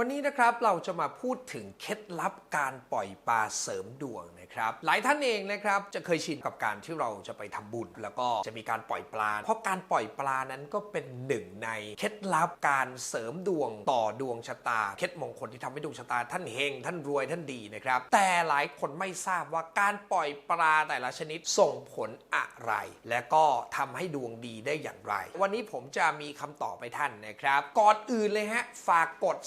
วันนี้นะครับเราจะมาพูดถึงเคล็ดลับการปล่อยปลาเสริมดวงนะครับ หลายท่านเองนะครับจะเคยชินกับการที่เราจะไปทำบุญ แล้วก็จะมีการปล่อยปลา เพราะการปล่อยปลานั้นก็เป็นหนึ่งในเคล็ดลับการเสริมดวงต่อดวงชะตา เคล็ดมงคลที่ทำให้ดวงชะตา ท่านเฮงท่านรวยท่านดีนะครับ แต่หลายคนไม่ทราบว่าการปล่อยปลาแต่ละชนิดส่งผลอะไร และก็ทำให้ดวงดีได้อย่างไร วันนี้ผมจะมีคำตอบไปท่านนะครับ ก่อนอื่นเลยฮะฝากกด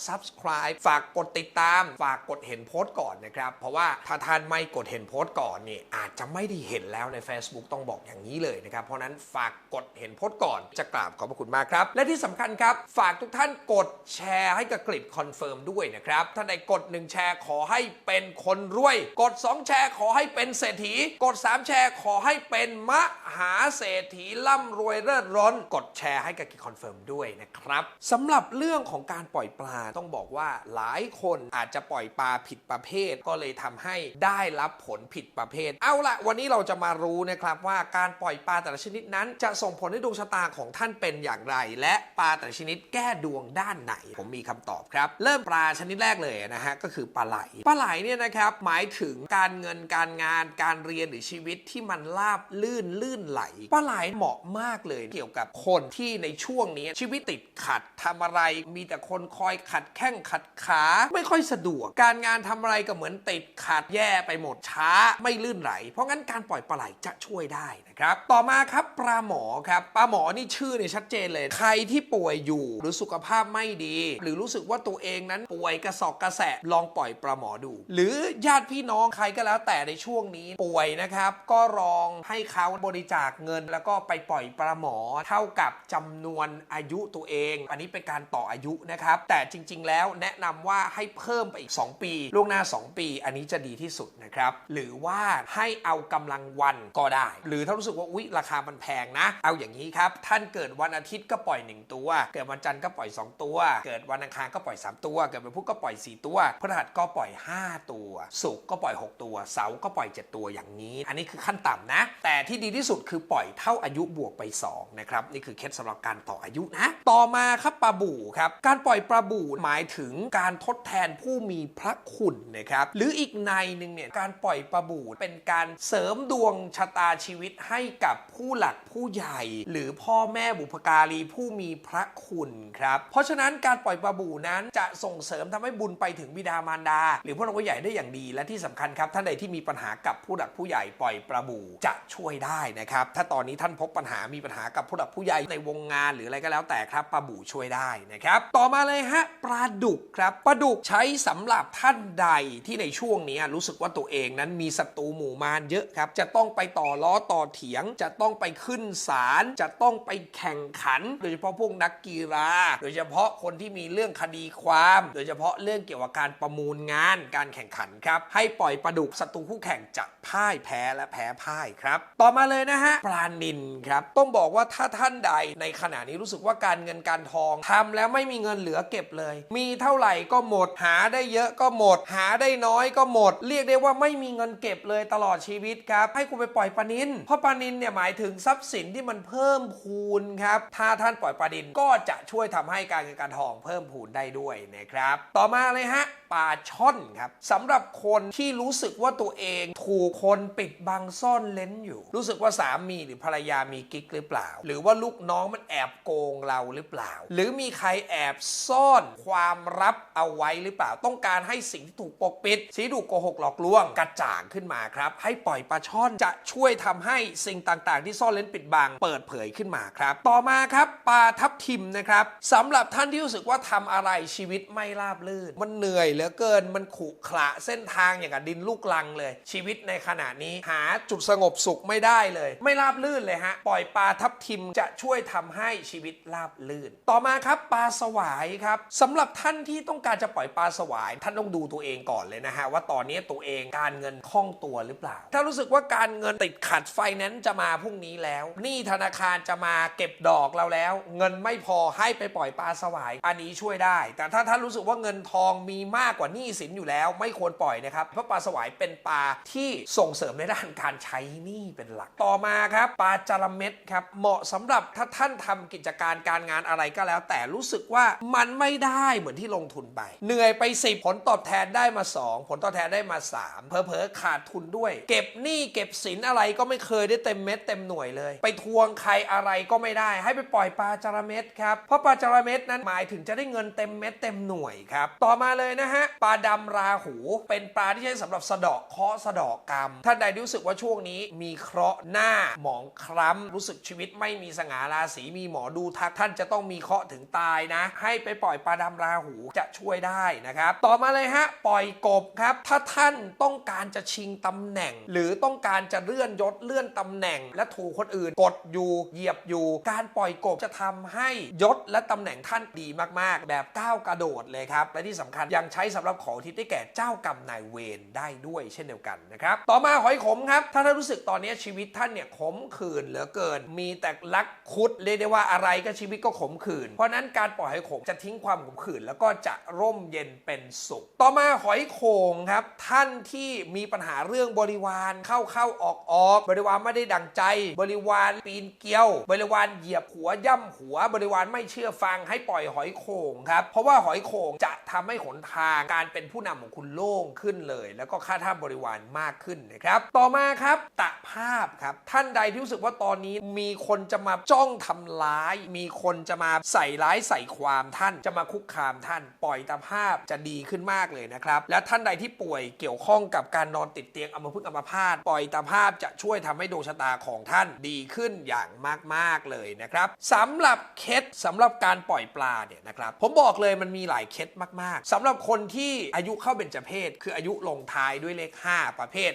subscribe ฝากกดติดตาม ฝากกดเห็นโพสต์ก่อนนะครับ เพราะว่าถ้าท่านไม่กดเห็นโพสต์ก่อนเนี่ยอาจจะไม่ได้เห็นแล้วใน Facebook ต้องบอกอย่างนี้เลยนะครับ เพราะนั้นฝากกดเห็นโพสต์ก่อนจะกราบขอบพระคุณมากครับ และที่สำคัญครับ ฝากทุกท่านกดแชร์ให้กับกลิบคอนเฟิร์มด้วยนะครับท่านใดกด 1 แชร์ขอให้เป็นคนรวย กด 2 แชร์ขอให้เป็นเศรษฐี กด 3 แชร์ขอให้เป็นมหาเศรษฐีร่ำรวยเลิศร้อน กดแชร์ให้กับกิคอนเฟิร์มด้วยนะครับสำหรับเรื่องของการปล่อยปลาต้องบอกว่าหลายคนอาจจะปล่อยปลาผิดประเภท ก็เลยทำให้ได้รับผลผิดประเภท เอาละวันนี้เราจะมารู้นะครับว่าการปล่อยปลาแต่ละชนิดนั้น จะส่งผลให้ดวงชะตาของท่านเป็นอย่างไร และปลาแต่ละชนิดแก้ดวงด้านไหน ผมมีคำตอบครับ เริ่มปลาชนิดแรกเลยนะฮะก็คือปลาไหลปลาไหลเนี่ยนะครับหมายถึงการเงินการงานการเรียนหรือชีวิตที่มันราบลื่นลื่นไหลปลาไหลเหมาะมากเลยเกี่ยวกับคนที่ในช่วงนี้ชีวิตติดขัดทำอะไร มีแต่คนคอยขัดแข้งขัดขา ไม่ค่อยสะดวก การงานทำอะไรก็เหมือนติดขัดแย่ไปหมดช้าไม่ลื่นไหล เพราะงั้นการปล่อยปลาไหลจะช่วยได้นะครับ ต่อมาครับปลาหมอครับปลาหมอนี่ชื่อเนี่ยชัดเจนเลย ใครที่ป่วยอยู่หรือสุขภาพไม่ดี หรือรู้สึกว่าตัวเองนั้นป่วยกระสอบกระแสะลองปล่อยปลาหมอดู หรือญาติพี่น้องใครก็แล้วแต่ในช่วงนี้ป่วยนะครับก็ลองให้เขาบริจาคเงิน แล้วก็ไปปล่อยปลาหมอเท่ากับจำนวนอายุตัวเอง อันนี้เป็นการต่ออายุนะครับแต่จริง ๆ แล้วแนะนำว่าให้เพิ่มไปอีก 2 ปี ล่วงหน้า 2 ปี อันนี้จะดีที่สุดนะครับ หรือว่าให้เอากำลังวันก็ได้ หรือถ้ารู้สึกว่าอุ๊ยราคามันแพงนะ เอาอย่างนี้ครับ ท่านเกิดวันอาทิตย์ก็ปล่อย 1 ตัว เกิดวันจันทร์ก็ปล่อย 2 ตัว เกิดวันอังคารก็ปล่อย 3 ตัว เกิดวันพุธก็ปล่อย 4 ตัวพฤหัสก็ปล่อย 5 ตัว ศุกร์ก็ปล่อย 6 ตัว เสาร์ก็ปล่อย 7 ตัวอย่างนี้ อันนี้คือขั้นต่ำนะ แต่ที่ดีที่สุดคือปล่อยเท่าอายุบวกไป2นะครับนี่คือเคล็ดสำหรับการต่ออายุนะ ต่อมาครับปลาบู่ครับการปล่อยปลาบู่หมายถึงการทดแทนผู้มีพระคุณนะครับ หรืออีกในหนึ่งเนี่ยการปล่อยปลาบู่เป็นการเสริมดวงชะตาชีวิตให้กับผู้หลักผู้ใหญ่ หรือพ่อแม่บุพการีผู้มีพระคุณครับ เพราะฉะนั้นการปล่อยปลาบู่นั้นจะส่งเสริมทำให้บุญไปถึงบิดามารดา หรือผู้หลักผู้ใหญ่ได้อย่างดี และที่สำคัญครับท่านใดที่มีปัญหากับผู้หลักผู้ใหญ่ปล่อยปลาบู่จะช่วยได้นะครับ ถ้าตอนนี้ท่านพบปัญหามีปัญหากับผู้หลักผู้ใหญ่ในวงงาน หรืออะไรก็แล้วแต่ครับปลาบู่ช่วยได้นะครับ ต่อมาเลยฮะปลาดุกครับปลาดุกใช้สำหรับท่านใดที่ในช่วงนี้รู้สึกว่าตัวเองนั้นมีศัตรูหมู่มารเยอะครับ จะต้องไปต่อล้อต่อเถียง จะต้องไปขึ้นศาลจะต้องไปแข่งขัน โดยเฉพาะพวกนักกีฬาโดยเฉพาะคนที่มีเรื่องคดีความ โดยเฉพาะเรื่องเกี่ยวกับการประมูลงานการแข่งขันครับ ให้ปล่อยปลาดุกศัตรูคู่แข่งจะพ่ายแพ้และแพ้พ่ายครับ ต่อมาเลยนะฮะปลานินครับต้องบอกว่าถ้าท่านใดในขณะนี้รู้สึกว่าการเงินการทองทำแล้วไม่มีเงินเหลือเก็บเลย มีเท่าไหร่ก็หมด หาได้เยอะก็หมด หาได้น้อยก็หมด เรียกได้ว่าไม่มีเงินเก็บเลยตลอดชีวิตครับ ให้คุณไปปล่อยปลานินเพราะปลานินเนี่ยหมายถึงทรัพย์สินที่มันเพิ่มพูนครับ ถ้าท่านปล่อยปลานินก็จะช่วยทำให้การเงินการทองเพิ่มพูนได้ด้วยนะครับ ต่อมาเลยฮะปลาช่อนครับสำหรับคนที่รู้สึกว่าตัวเองถูกคนปิดบังซ่อนเล้นอยู่ รู้สึกว่าสามีหรือภรรยามีกิ๊กหรือเปล่า หรือว่าลูกน้องมันแอบโกงเราหรือเปล่า หรือมีใครแอบซ่อนความลับเอาไว้หรือเปล่า ต้องการให้สิ่งที่ถูกปกปิดสิ่งที่ถูกโกหกหลอกลวงกระจ่างขึ้นมาครับ ให้ปล่อยปลาช่อนจะช่วยทำให้สิ่งต่างๆ ที่ซ่อนเล้นปิดบังเปิดเผยขึ้นมาครับ ต่อมาครับปลาทับทิมนะครับสำหรับท่านที่รู้สึกว่าทำอะไรชีวิตไม่ราบรื่น มันเหนื่อยเหลือเกินมันขรุขระเส้นทางอย่างกับดินลูกลังเลย ชีวิตในขณะนี้หาจุดสงบสุขไม่ได้เลย ไม่ราบลื่นเลยฮะปล่อยปลาทับทิมจะช่วยทำให้ชีวิตราบลื่น ต่อมาครับปลาสวายครับสำหรับท่านานที่ต้องการจะปล่อยปลาสวาย ท่านต้องดูตัวเองก่อนเลยนะฮะว่าตอนนี้ตัวเองการเงินคล่องตัวหรือเปล่า ถ้ารู้สึกว่าการเงินติดขัดไฟแนนซ์จะมาพรุ่งนี้แล้วหนี้ธนาคารจะมาเก็บดอกเราแล้ว เงินไม่พอให้ไปปล่อยปลาสวาย อันนี้ช่วยได้ แต่ถ้าท่านรู้สึกว่าเงินทองมีมากกว่าหนี้สินอยู่แล้ว ไม่ควรปล่อยนะครับเพราะปลาสวายเป็นปลาที่ส่งเสริมในด้านการใช้หนี้เป็นหลักต่อมาครับปลาจระเม็ดครับเหมาะสำหรับถ้าท่านทำกิจการการงานอะไรก็แล้ว แต่รู้สึกว่ามันไม่ได้เหมือนที่ลงทุนไป เหนื่อยไป 10 ผลตอบแทนได้มา 2 ผลตอบแทนได้มา 3เผลอๆขาดทุนด้วย เก็บหนี้เก็บสินอะไรก็ไม่เคยได้เต็มเม็ดเต็มหน่วยเลย ไปทวงใครอะไรก็ไม่ได้ ให้ไปปล่อยปลาจระเม็ดครับ เพราะปลาจระเม็ดนั้นหมายถึงจะได้เงินเต็มเม็ดเต็มหน่วยครับ ต่อมาเลยนะฮะปลาดำราหู เป็นปลาที่ใช้สำหรับสะเดาะเคราะห์สะเดาะกรรม ท่านใดรู้สึกว่าช่วงนี้มีเคราะห์หน้าหมองคล้ำรู้สึกชีวิตไม่มีสง่าราศีมีหมอดูทักท่านจะต้องมีเคราะห์ถึงตายนะ ให้ไปปล่อยปลาดำราหูจะช่วยได้นะครับ ต่อมาเลยฮะปล่อยกบครับ ถ้าท่านต้องการจะชิงตำแหน่ง หรือต้องการจะเลื่อนยศเลื่อนตำแหน่ง และถูกคนอื่นกดอยู่เหยียบอยู่ การปล่อยกบจะทำให้ยศและตำแหน่งท่านดีมากๆ แบบก้าวกระโดดเลยครับ และที่สำคัญยังใช้สำหรับของที่ได้แก่เจ้ากรรมนายเวรได้ด้วยเช่นเดียวกันนะครับ ต่อมาหอยขมครับ ถ้าท่านรู้สึกตอนนี้ชีวิตท่านเนี่ยขมขื่นเหลือเกิน มีแต่ลักคุดเรียกได้ว่าอะไรก็ชีวิตก็ขมขื่นเพราะนั้นการปล่อยหอยขมจะทิ้งความขมขื่นแลแล้วก็จะร่มเย็นเป็นสุข ต่อมาหอยโข่งครับ ท่านที่มีปัญหาเรื่องบริวารเข้าเข้าออกออกบริวารไม่ได้ดังใจ บริวารปีนเกลียว บริวารเหยียบหัวย่ำหัว บริวารไม่เชื่อฟังให้ปล่อยหอยโข่งครับเพราะว่าหอยโข่งจะทำให้หนทางการเป็นผู้นำของคุณโล่งขึ้นเลย แล้วก็ค่าท่าบริวารมากขึ้นนะครับ ต่อมาครับตะภาพครับท่านใดที่รู้สึกว่าตอนนี้มีคนจะมาจ้องทำร้าย มีคนจะมาใส่ร้ายใส่ความท่านจะมาคุกคามท่าน ปล่อยตะภาพจะดีขึ้นมากเลยนะครับ และท่านใดที่ป่วยเกี่ยวข้องกับการนอนติดเตียงอัมพฤกษ์อัมพาตปล่อยตะภาพจะช่วยทำให้ดวงชะตาของท่านดีขึ้นอย่างมากๆเลยนะครับสำหรับเคล็ดสำหรับการปล่อยปลาเนี่ยนะครับผมบอกเลยมันมีหลายเคล็ดมากๆสำหรับคนที่อายุเข้าเบญจเพศ คืออายุลงท้ายด้วยเลข 5 ประเภท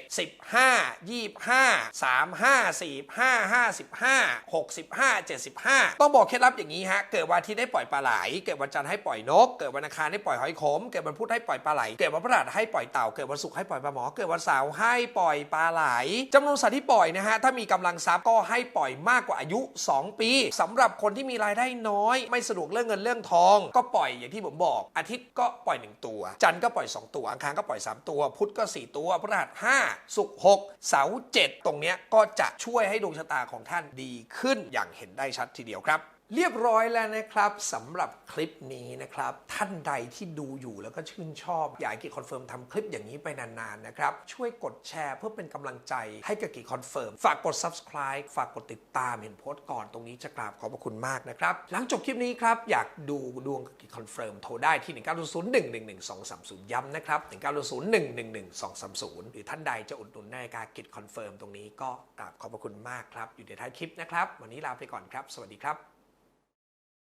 15 25 35 45 55 65 75 ต้องบอกเคล็ดลับอย่างนี้ฮะเกิดวันที่ได้ปล่อยปลาไหล เกิดวันจันทร์ให้ปล่อยนกเกิดวันอังคารให้ปล่อยหอยขม เกิดวันพุธให้ปล่อยปลาไหล เกิดวันพฤหัสให้ปล่อยเต่า เกิดวันศุกร์ให้ปล่อยปลาหมอ เกิดวันเสาร์ให้ปล่อยปลาไหลจำนวนสัตว์ที่ปล่อยนะฮะ ถ้ามีกำลังทรัพย์ก็ให้ปล่อยมากกว่าอายุ 2 ปีสำหรับคนที่มีรายได้น้อย ไม่สะดวกเรื่องเงินเรื่องทอง ก็ปล่อยอย่างที่ผมบอก อาทิตย์ก็ปล่อย 1 ตัว จันทร์ก็ปล่อย 2 ตัว อังคารก็ปล่อย 3 ตัว พุธก็ 4 ตัวพฤหัส5ศุกร์6เสาร์7ตรงเนี้ยก็จะช่วยให้ดวงชะตาของท่านดีขึ้นอย่างเห็นได้ชัดทีเดียวครับ เรียบร้อยแล้วนะครับสำหรับคลิปนี้นะครับ ท่านใดที่ดูอยู่แล้วก็ชื่นชอบ อยากกิจคอนเฟิร์มทำคลิปอย่างนี้ไปนานๆนะครับ ช่วยกดแชร์เพื่อเป็นกำลังใจให้กับกิจคอนเฟิร์มฝากกด subscribe ฝากกดติดตามเห็นโพสต์ก่อนตรงนี้จะกราบขอบพระคุณมากนะครับ หลังจบคลิปนี้ครับ อยากดูดวงกับกิจคอนเฟิร์มโทรได้ที่ 1 9 0 1 1 1 2 3 0 ย้ำนะครับ 1 9 0 1 1 1 2 3 0 หรือท่านใดจะอุดหนุนนาฬิกากิจคอนเฟิร์มตรงนี้ก็กราบขอบพระคุณมากครับอยู่ในท้ายคลิปนะครับวันนี้ลาไปก่อนครับ สวัสดีครับ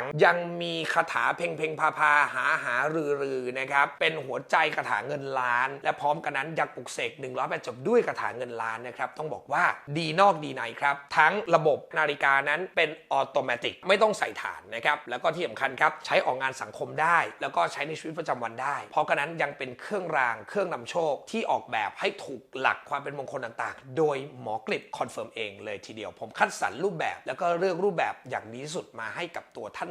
งยังมีคาถาเพ่งเพ่งพาพาหาหารือรือนะครับ เป็นหัวใจคาถาเงินล้าน และพร้อมกันนั้นอยากปลุกเสก108จบด้วยคาถาเงินล้านนะครับ ต้องบอกว่าดีนอกดีในครับ ทั้งระบบนาฬิกานั้นเป็นออโตเมติกไม่ต้องใส่ฐานนะครับ แล้วก็ที่สำคัญครับใช้ออกงานสังคมได้ แล้วก็ใช้ในชีวิตประจำวันได้ เพราะกันนั้นยังเป็นเครื่องรางเครื่องนำโชคที่ออกแบบให้ถูกหลักความเป็นมงคลต่างๆ โดยหมอกลิบคอนเฟิร์มเองเลยทีเดียว ผมคัดสรรรูปแบบ แล้วก็เลือกรูปแบบอย่างดีที่สุดมาให้กับตัวท่าน